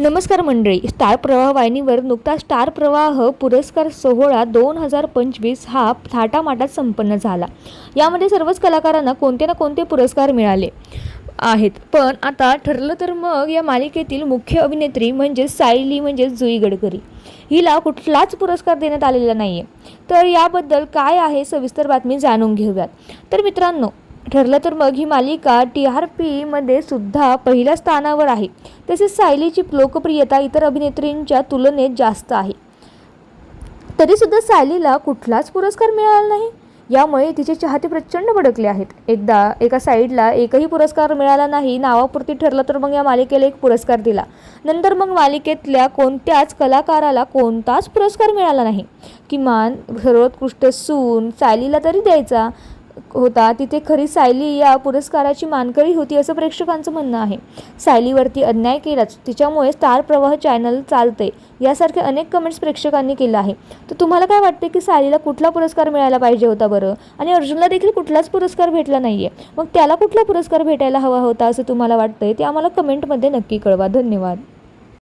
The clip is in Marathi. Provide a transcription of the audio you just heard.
नमस्कार मंडळी. स्टार प्रवाह वाहिनीवर नुकता स्टार प्रवाह पुरस्कार सोहळा दोन हजार पंचवीस हा थाटामाटात संपन्न झाला. यामध्ये सर्वच कलाकारांना कोणते ना कोणते पुरस्कार मिळाले आहेत. पण आता ठरलं तर मग या मालिकेतील मुख्य अभिनेत्री म्हणजे सायली म्हणजे जुई गडकरी. हिला कुठलाच पुरस्कार देण्यात आलेला नाही आहे तर याबद्दल काय आहे सविस्तर बातमी जाणून घेऊयात. तर मित्रांनो ठरलं तर मग ही मालिका टी आर पीमध्ये सुद्धा पहिल्या स्थानावर आहे. तसेच सायलीची लोकप्रियता इतर अभिनेत्रींच्या तुलनेत जास्त आहे. तरीसुद्धा सायलीला कुठलाच पुरस्कार मिळाला नाही. यामुळे तिचे चाहते प्रचंड भडकले आहेत. एकदा एका साईडला एकही पुरस्कार मिळाला नाही नावापुरती ठरलं तर मग या मालिकेला एक पुरस्कार दिला. नंतर मग मालिकेतल्या कोणत्याच कलाकाराला कोणताच पुरस्कार मिळाला नाही. किमान सर्वोत्कृष्ट सून सायलीला तरी द्यायचा. होता तिथे खरी सायली या पुरस्काराची मानकरी होती असं प्रेक्षकांचं म्हणणं आहे. सायलीवरती अन्याय केलाच तिच्यामुळे स्टार प्रवाह चॅनल चालते यासारखे अनेक कमेंट्स प्रेक्षकांनी केलं आहे. तर तुम्हाला काय वाटते की सायलीला कुठला पुरस्कार मिळायला पाहिजे होता बरं? आणि अर्जुनला देखील कुठलाच पुरस्कार भेटला नाही आहे मग त्याला कुठला पुरस्कार भेटायला हवा होता असं तुम्हाला वाटतंय? ते आम्हाला कमेंटमध्ये नक्की कळवा. धन्यवाद.